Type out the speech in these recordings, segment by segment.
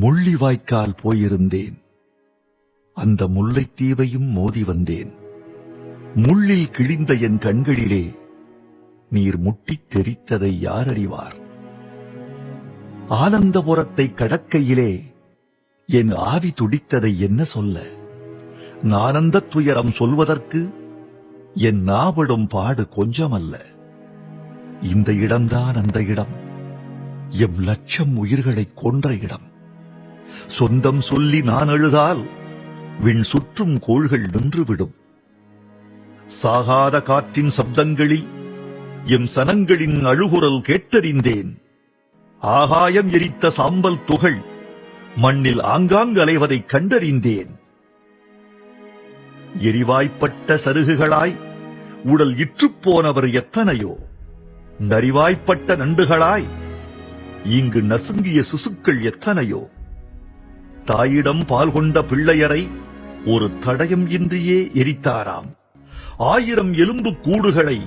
முள்ளிவாய்க்கால் போயிருந்தேன். அந்த முல்லைத்தீவையும் மோதி வந்தேன். முள்ளில் கிழிந்த என் கண்களிலே நீர் முட்டித் தெரித்ததை யார் அறிவார் ஆனந்தபுரத்தை கடக்கையிலே என் ஆவி துடித்ததை என்ன சொல்ல? நானந்த துயரம் சொல்வதற்கு என் நாவிடும் பாடு கொஞ்சமல்ல. இந்த இடம்தான் அந்த இடம். எம் லட்சம் உயிர்களைக் கொன்ற இடம். சொந்தம் சொல்லி நான் அழுதால் விண் சுற்றும் கோள்கள் நின்றுவிடும். சாகாத காற்றின் சப்தங்களில் எம் சனங்களின் அழுகுரல் கேட்டறிந்தேன். ஆகாயம் எரித்த சாம்பல் துகள் மண்ணில் ஆங்காங்கு அலைவதைக் கண்டறிந்தேன். எரிவாய்ப்பட்ட சருகுகளாய் உடல் இற்றுப் போனவர் எத்தனையோ. நரிவாய்ப்பட்ட நண்டுகளாய் இங்கு நசுங்கிய சிசுக்கள் எத்தனையோ. தாயிடம் பால் கொண்ட பிள்ளையரை ஒரு தடயம் இன்றியே எரித்தாராம். ஆயிரம் எலும்பு கூடுகளை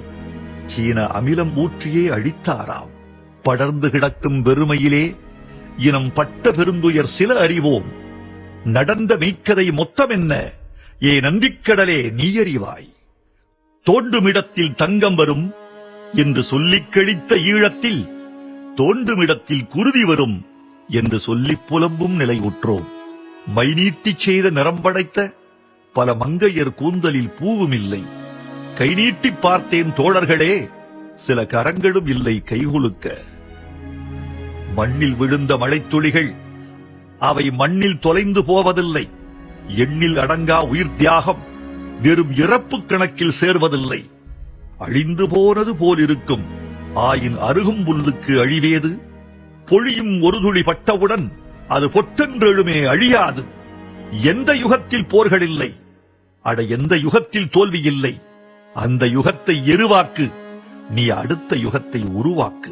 சீன அமிலம் ஊற்றியே அழித்தாராம். படர்ந்து கிடக்கும் வெறுமையிலே இனம் பட்ட பெருந்துயர் சில அறிவோம். நடந்த மெய்க்கதை மொத்தம் என்ன? ஏ நந்திக்கடலே நீ அறிவாய் தோண்டுமிடத்தில் தங்கம் வரும் என்று சொல்லிக் கழித்த ஈழத்தில் தோண்டுமிடத்தில் குருதி வரும் என்று சொல்லிப் புலம்பும் நிலை உற்றோம். மை நீட்டிச் செய்த நிறம் படைத்த பல மங்கையர் கூந்தலில் பூவும் இல்லை. கை நீட்டிப் பார்த்தேன் தோழர்களே சில கரங்களும் இல்லை கைகுலுக்க மண்ணில் விழுந்த மழைத்துளிகள் அவை மண்ணில் தொலைந்து போவதில்லை. எண்ணில் அடங்கா உயிர் தியாகம் வெறும் இறப்பு கணக்கில் சேர்வதில்லை. அழிந்து போனது போலிருக்கும் ஆயின் அருகும் புல்லுக்கு அழிவேது? பொழியும் ஒரு துளி பட்டவுடன் அது பொட்டென்றெழுமே அழியாது. எந்த யுகத்தில் போர்கள் இல்லை? அட எந்த யுகத்தில் தோல்வி இல்லை? அந்த யுகத்தை எருவாக்கு நீ அடுத்த யுகத்தை உருவாக்கு.